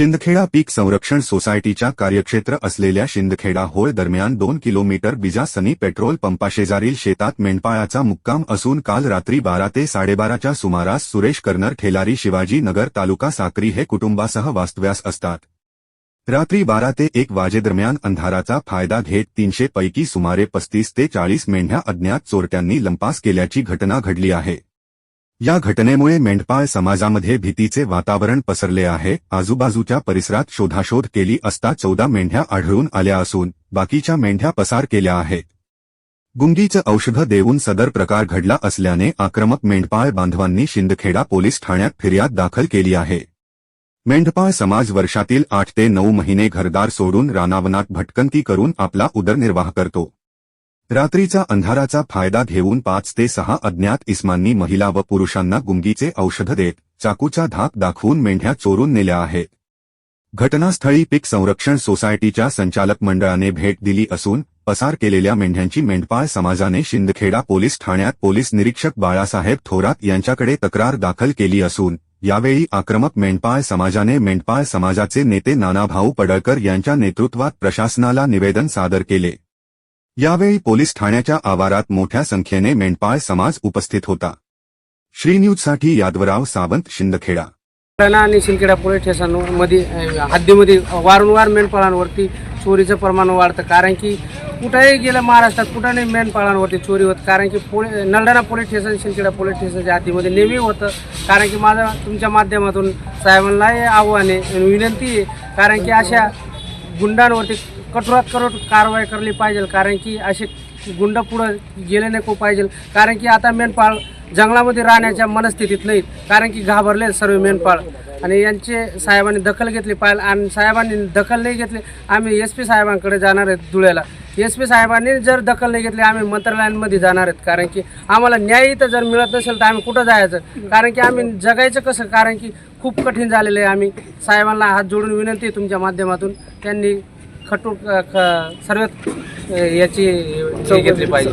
शिंदखेडा पीक संरक्षण सोसायटीच्या कार्यक्षेत्र असलेल्या शिंदखेडा होळ दरम्यान दोन किलोमीटर बिजासनी पेट्रोल पंपाशेजारील शेतात मेंढपाळाचा मुक्काम असून काल रात्री बारा ते साडेबाराच्या सुमारास सुरेश कर्नर ठेलारी शिवाजी नगर तालुका साक्री हे कुटुंबासह वास्तव्यास असतात. रात्री बारा ते एक वाजेदरम्यान अंधाराचा फायदा घेत तीनशे पैकी सुमारे पस्तीस ते चाळीस मेंढ्या अज्ञात चोरट्यांनी लंपास केल्याची घटना घडली आहे. या घटनेमुळे मेंढपाळ समाजामध्ये भीतीचे वातावरण पसरले आहे. आजूबाजूच्या परिसरात शोधाशोध केली असता चौदा मेंढ्या आढळून आल्या असून बाकीच्या मेंढ्या पसार केल्या आहेत. गुंगीचं औषधं देऊन सदर प्रकार घडला असल्याने आक्रमक मेंढपाळ बांधवांनी शिंदखेडा पोलीस ठाण्यात फिर्याद दाखल केली आहे. मेंढपाळ समाज वर्षातील आठ ते नऊ महिने घरदार सोडून रानावनात भटकंती करून आपला उदरनिर्वाह करतो. रात्रीचा अंधाराचा फायदा घेऊन पाच ते सहा अज्ञात इस्मांनी महिला व पुरुषांना गुंगीचे औषध देत चाकूचा धाक दाखवून मेंढ्या चोरून नेल्या आहेत. घटनास्थळी पीक संरक्षण सोसायटीच्या संचालक मंडळाने भेट दिली असून पसार केलेल्या मेंढ्यांची मेंढपाळ समाजाने शिंदखेडा पोलीस ठाण्यात पोलीस निरीक्षक बाळासाहेब थोरात यांच्याकडे तक्रार दाखल केली असून यावेळी आक्रमक मेंढपाळ समाजाने मेंढपाळ समाजाचे नेते नानाभाऊ पडळकर यांच्या नेतृत्वात प्रशासनाला निवेदन सादर केले. यावेळी पोलीस ठाण्याच्या आवारात मोठ्या संख्येने मेंढपाळ समाज उपस्थित होता. श्रीन्यूजसाठी यादवराव सावंत शिंदखेडा. आणि शिंदखेडा पोलीस स्टेशनमध्ये हद्दीमध्ये वारंवार मेंढपाळांवरती चोरीचं प्रमाण वाढतं. कारण की कुठंही गेलं महाराष्ट्रात कुठं नाही मेंढपाळांवरती चोरी होत. कारण की पोली Nardana police station Shindkheda police स्टेशनच्या हद्दीमध्ये नेहमी होतं. कारण की माझं तुमच्या माध्यमातून साहेबांना आव्हान आहे विनंती आहे. कारण की अशा गुंडांवरती कठोरात कठोर कारवाई करली पाहिजे कारण की असे गुंड पुढं गेले नको पाहिजे. कारण की आता मेनपाळ जंगलामध्ये राहण्याच्या मनस्थितीत नाहीत. कारण की घाबरले सर्व मेनपाळ आणि यांचे साहेबांनी दखल घेतली पाहिजे आणि साहेबांनी दखल नाही घेतली आम्ही एस पी साहेबांकडे जाणार आहेत धुळ्याला. एस पी साहेबांनी जर दखल नाही घेतली आम्ही मंत्रालयांमध्ये जाणार आहेत. कारण की आम्हाला न्याय इथं जर मिळत नसेल तर आम्ही कुठं जायचं? कारण की आम्ही जगायचं कसं? कारण की खूप कठीण झालेलं आहे. आम्ही साहेबांना हात जोडून विनंती आहे तुमच्या माध्यमातून. त्यांनी खटू सर्व याची घेतली पाहिजे.